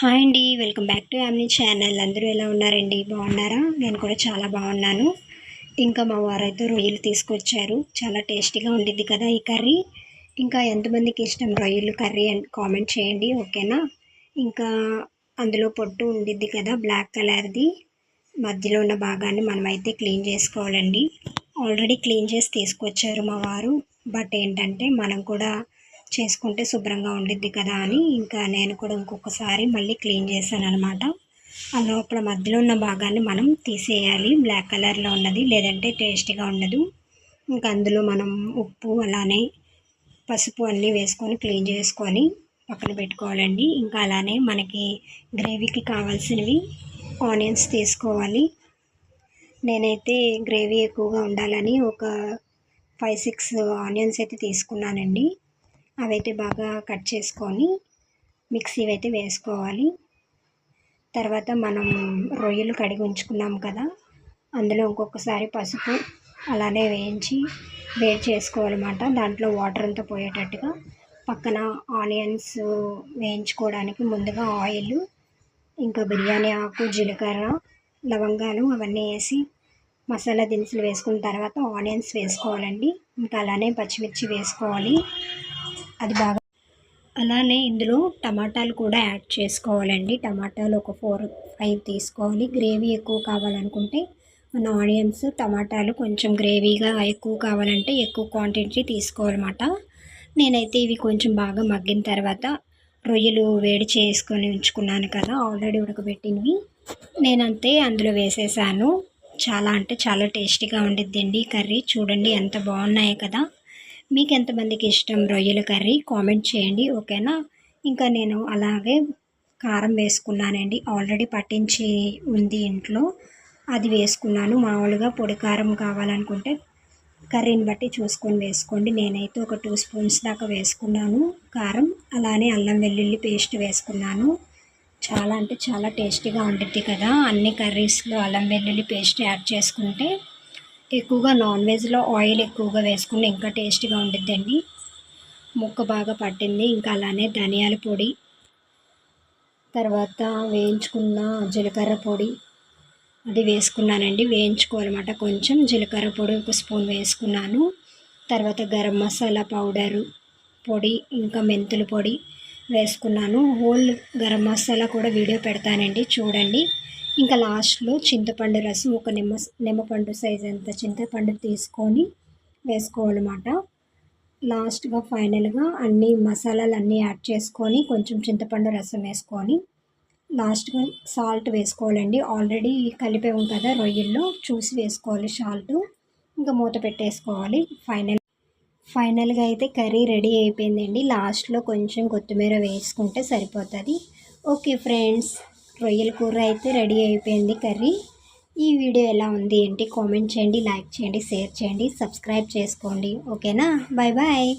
Hi అండి welcome back to యామ్ని channel. అందరూ ఎలా ఉన్నారండి? బాగున్నారా? నేను కూడా చాలా బాగున్నాను. ఇంకా మా వారైతే రొయ్యలు తీసుకొచ్చారు. చాలా టేస్టీగా ఉండిద్ది కదా ఈ కర్రీ. ఇంకా ఎంతమందికి ఇష్టం రొయ్యలు కర్రీ అని కామెంట్ చేయండి ఓకేనా? ఇంకా అందులో పొట్టు ఉండిద్ది కదా బ్లాక్ కలర్ది. మధ్యలో ఉన్న భాగాన్ని మనమైతే క్లీన్ చేసుకోవాలండి. ఆల్రెడీ క్లీన్ చేసి తీసుకొచ్చారు మా వారు. బట్ ఏంటంటే మనం కూడా చేసుకుంటే శుభ్రంగా ఉండిద్ది కదా అని ఇంకా నేను కూడా ఇంకొకసారి మళ్ళీ క్లీన్ చేశాను అనమాట ఆ లోపల మధ్యలో ఉన్న భాగాన్ని మనం తీసేయాలి. బ్లాక్ కలర్లో ఉన్నది లేదంటే టేస్టీగా ఉండదు. ఇంకా అందులో మనం ఉప్పు అలానే పసుపు అన్నీ వేసుకొని క్లీన్ చేసుకొని పక్కన పెట్టుకోవాలండి. ఇంకా అలానే మనకి గ్రేవీకి కావాల్సినవి ఆనియన్స్ తీసుకోవాలి. నేనైతే గ్రేవీ ఎక్కువగా ఉండాలని ఒక ఫైవ్ సిక్స్ ఆనియన్స్ అయితే తీసుకున్నానండి. అవైతే బాగా కట్ చేసుకొని మిక్సీ అయితే వేసుకోవాలి. తర్వాత మనం రొయ్యలు కడిగి ఉంచుకున్నాం కదా అందులో ఇంకొకసారి పసుపు అలానే వేయించి వేడి చేసుకోవాలన్నమాట. దాంట్లో వాటర్ అంతా పోయేటట్టుగా పక్కన ఆనియన్స్ వేయించుకోవడానికి ముందుగా ఆయిల్ ఇంకా బిర్యానీ ఆకు జీలకర్ర లవంగాలు అవన్నీ వేసి మసాలా దినుసులు వేసుకున్న తర్వాత ఆనియన్స్ వేసుకోవాలండి. ఇంకా అలానే పచ్చిమిర్చి వేసుకోవాలి. అది బాగా అలానే ఇందులో టమాటాలు కూడా యాడ్ చేసుకోవాలండి. టమాటాలు ఒక ఫోర్ ఫైవ్ తీసుకోవాలి. గ్రేవీ ఎక్కువ కావాలనుకుంటే మన ఆనియన్స్ టమాటాలు కొంచెం గ్రేవీగా ఎక్కువ కావాలంటే ఎక్కువ క్వాంటిటీ తీసుకోవాలన్నమాట. నేనైతే ఇవి కొంచెం బాగా మగ్గిన తర్వాత రొయ్యలు వేడి చేసుకొని ఉంచుకున్నాను కదా ఆల్రెడీ ఉడకబెట్టినవి. నేనంతే అందులో వేసేసాను. చాలా అంటే చాలా టేస్టీగా ఉండిద్దండి కర్రీ. చూడండి ఎంత బాగున్నాయి కదా. మీకు ఎంతమందికి ఇష్టం రొయ్యల కర్రీ? కామెంట్ చేయండి ఓకేనా? ఇంకా నేను అలాగే కారం వేసుకున్నానండి. ఆల్రెడీ పట్టించి ఉంది ఇంట్లో. అది వేసుకున్నాను. మామూలుగా పొడి కారం కావాలనుకుంటే కర్రీని బట్టి చూసుకొని వేసుకోండి. నేనైతే ఒక టూ స్పూన్స్ దాకా వేసుకున్నాను కారం. అలానే అల్లం వెల్లుల్లి పేస్ట్ వేసుకున్నాను. చాలా అంటే చాలా టేస్టీగా ఉంటుంది కదా. అన్ని కర్రీస్లో అల్లం వెల్లుల్లి పేస్ట్ యాడ్ చేసుకుంటే ఎక్కువగా నాన్ వెజ్లో ఆయిల్ ఎక్కువగా వేసుకుంటే ఇంకా టేస్టీగా ఉంటుందండి ముక్క బాగా పట్టింది. ఇంకా అలానే ధనియాల పొడి తర్వాత వేయించుకున్న జీలకర్ర పొడి అది వేసుకున్నానండి. వేయించుకోవాలన్నమాట. కొంచెం జీలకర్ర పొడి ఒక స్పూన్ వేసుకున్నాను. తర్వాత గరం మసాలా పౌడరు పొడి ఇంకా మెంతుల పొడి వేసుకున్నాను. హోల్ గరం మసాలా కూడా వీడియో పెడతానండి చూడండి. ఇంకా లాస్ట్లో చింతపండు రసం ఒక నిమ్మ నిమ్మపండు సైజ్ అంత చింతపండు తీసుకొని వేసుకోవాలన్నమాట. లాస్ట్గా ఫైనల్గా అన్ని మసాలాలు అన్నీ యాడ్ చేసుకొని కొంచెం చింతపండు రసం వేసుకొని లాస్ట్గా సాల్ట్ వేసుకోవాలండి. ఆల్రెడీ కలిపాము కదా రొయ్యల్లో చూసి వేసుకోవాలి సాల్ట్. ఇంకా మూత పెట్టేసుకోవాలి. ఫైనల్ ఫైనల్గా అయితే కర్రీ రెడీ అయిపోయిందండి. లాస్ట్లో కొంచెం కొత్తిమీర వేసుకుంటే సరిపోతుంది. ఓకే ఫ్రెండ్స్ రొయ్యల కూర అయితే రెడీ అయిపోయింది కర్రీ. ఈ వీడియో ఎలా ఉంది ఏంటి? కామెంట్ చేయండి లైక్ చేయండి షేర్ చేయండి సబ్స్క్రైబ్ చేసుకోండి. ఓకేనా? Bye bye